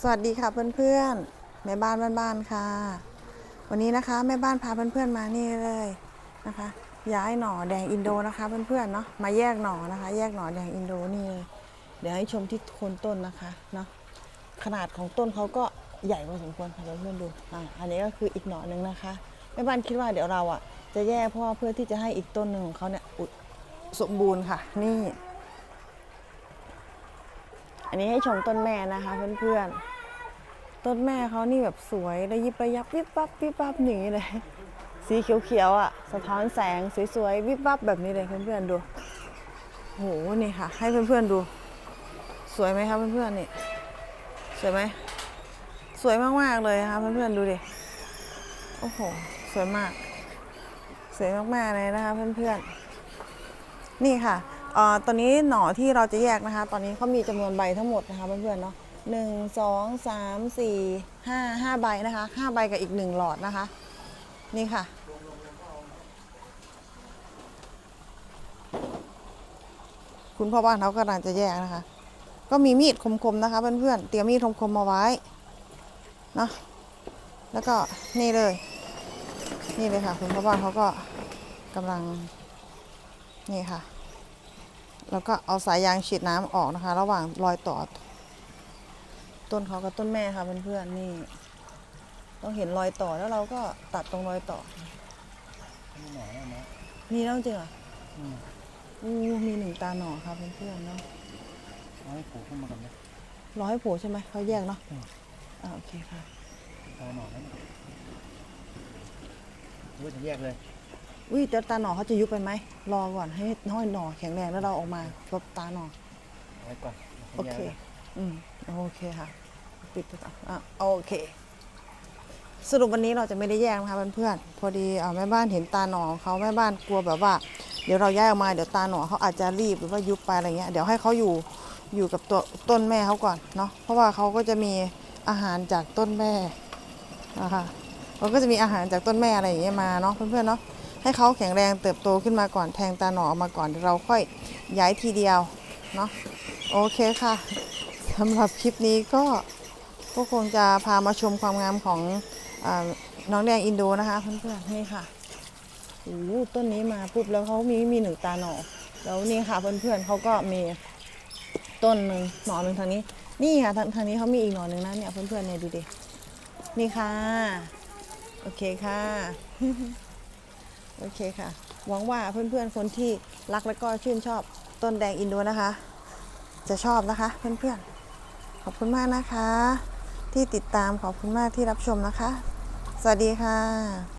สวัสดีค่ะเพื่อนๆแม่บ้านบ้านๆค่ะ วันนี้นะคะแม่บ้านพาเพื่อนๆมานี่เลยนะคะ ย้ายหน่อแดงอินโดนะคะเพื่อนๆเนาะมาแยกหน่อนะคะ แยกหน่อแดงอินโดนี่เลยเดี๋ยวให้ชมที่โคนต้นนะคะเนาะขนาดของต้นเขาก็ใหญ่พอสมควรค่ะเพื่อนๆดูอ่าอันนี้ก็คืออีกหน่อหนึ่งนะคะแม่บ้านคิดว่าเดี๋ยวเราอะจะแยกเพราะว่าเพื่อที่จะให้อีกต้นหนึ่งของเขาเนี่ยอุดสมบูรณ์ค่ะ นี่ นนี้ให้ชมต้นแม่นะคะเพื่อนๆ ต้นแม่เขานี่แบบสวยระยิบระยับวิบวับวิบวับอย่างนี้เลย สีเขียวๆอะสะท้อนแสงสวยๆวิบวับแบบนี้เลยเพื่อนๆดูโหนี่ค่ะ ให้เพื่อนๆดู สวยไหมคะเพื่อนๆนี่สวยไหมสวยมากๆเลยนะคะเพื่อนๆดูดิโอ้โหสวยมากสวยมากๆเลยนะคะเพื่อนๆนี่ค่ะ ตอนนี้หน่อที่เราจะแยกนะคะ ตอนนี้เขามีจำนวนใบทั้งหมดนะคะเพื่อนๆเนาะหนึ่งสองสามสี่ห้าห้าใบนะคะห้าใบกับอีกหนึ่งหลอดนะคะ นี่ค่ะ คุณพ่อบ้านเขากำลังจะแยกนะคะ ก็มีมีดคมๆนะคะเพื่อนๆเตรียมมีดคมๆมาไว้เนาะแล้วก็นี่เลย นี่เลยค่ะ คุณพ่อบ้านเขาก็กำลังนี่ค่ะ แล้วก็เอาสายยางฉีดน้ำออกนะคะ ระหว่างรอยต่อ ต้นเขากับต้นแม่ค่ะเพื่อนๆนี่ ต้องเห็นรอยต่อแล้วเราก็ตัดตรงรอยต่อ มีหน่อแล้วนะมีแล้วจริงเหรออืมอู้มีหนึ่งตาหน่อค่ะเพื่อนๆเนาะเอาให้ผูกขึ้นมากันนะรอให้โผูใช่ไหมเขาแยกเนาะอืมอ่าโอเคค่ะเอาหน่อแล้วนะหรือว่าจะแยกเลย อุ้ยแต่ตาหน่อเขาจะยุบไปไหมรอก่อนให้ห้อยหน่อแข็งแรงแล้วเราออกมาลบตาหน่อเอาไว้ก่อนโอเคแยกลยอืมโอเคค่ะ ปิดไปก่อนอะโอเค สรุปวันนี้เราจะไม่ได้แยกนะคะเพื่อนๆพอดีเอ่อแม่บ้านเห็นตาหนอของเขาแม่บ้านกลัวแบบว่า เดี๋ยวเราย้ายออกมาเดี๋ยวตาหนอเขาอาจจะรีบหรือว่ายุบไปอะไรเงี้ยเดี๋ยวให้เขาอยู่อยู่กับตัวต้นแม่เขาก่อนเนาะเพราะว่าเขาก็จะมีอาหารจากต้นแม่นะคะเขาก็จะมีอาหารจากต้นแม่อะไรอย่างเงี้ยมาเนาะเพื่อนๆเนาะ ให้เขาแข็งแรงเติบโตขึ้นมาก่อนแทงตาหนอออกมาก่อนเราค่อยย้ายทีเดียวเนาะโอเคค่ะสำหรับคลิปนี้ก็ก็คงจะพามาชมความงามของอน้องแดงอินโดนะคะเพื่อนๆนี่ค่ะโอ้ต้นนี้มาปุ๊บแล้วเขามีมีหนึ่งตาหน่อแล้วนี่ค่ะเพื่อนๆเขาก็มีต้นหนึ่งหน่อหนึ่งทางนี้ นี่ค่ะทางทางนี้เขามีอีกหน่อหนึ่งนะเนี่ยเพื่อนๆเนี่ยดูดินี่ค่ะ โอเคค่ะ โอเคค่ะ หวังว่าเพื่อนๆ คนที่รักและก็ชื่นชอบต้นแดงอินโดนะคะ จะชอบนะคะเพื่อนๆ ขอบคุณมากนะคะ ที่ติดตามขอบคุณมากที่รับชมนะคะ สวัสดีค่ะ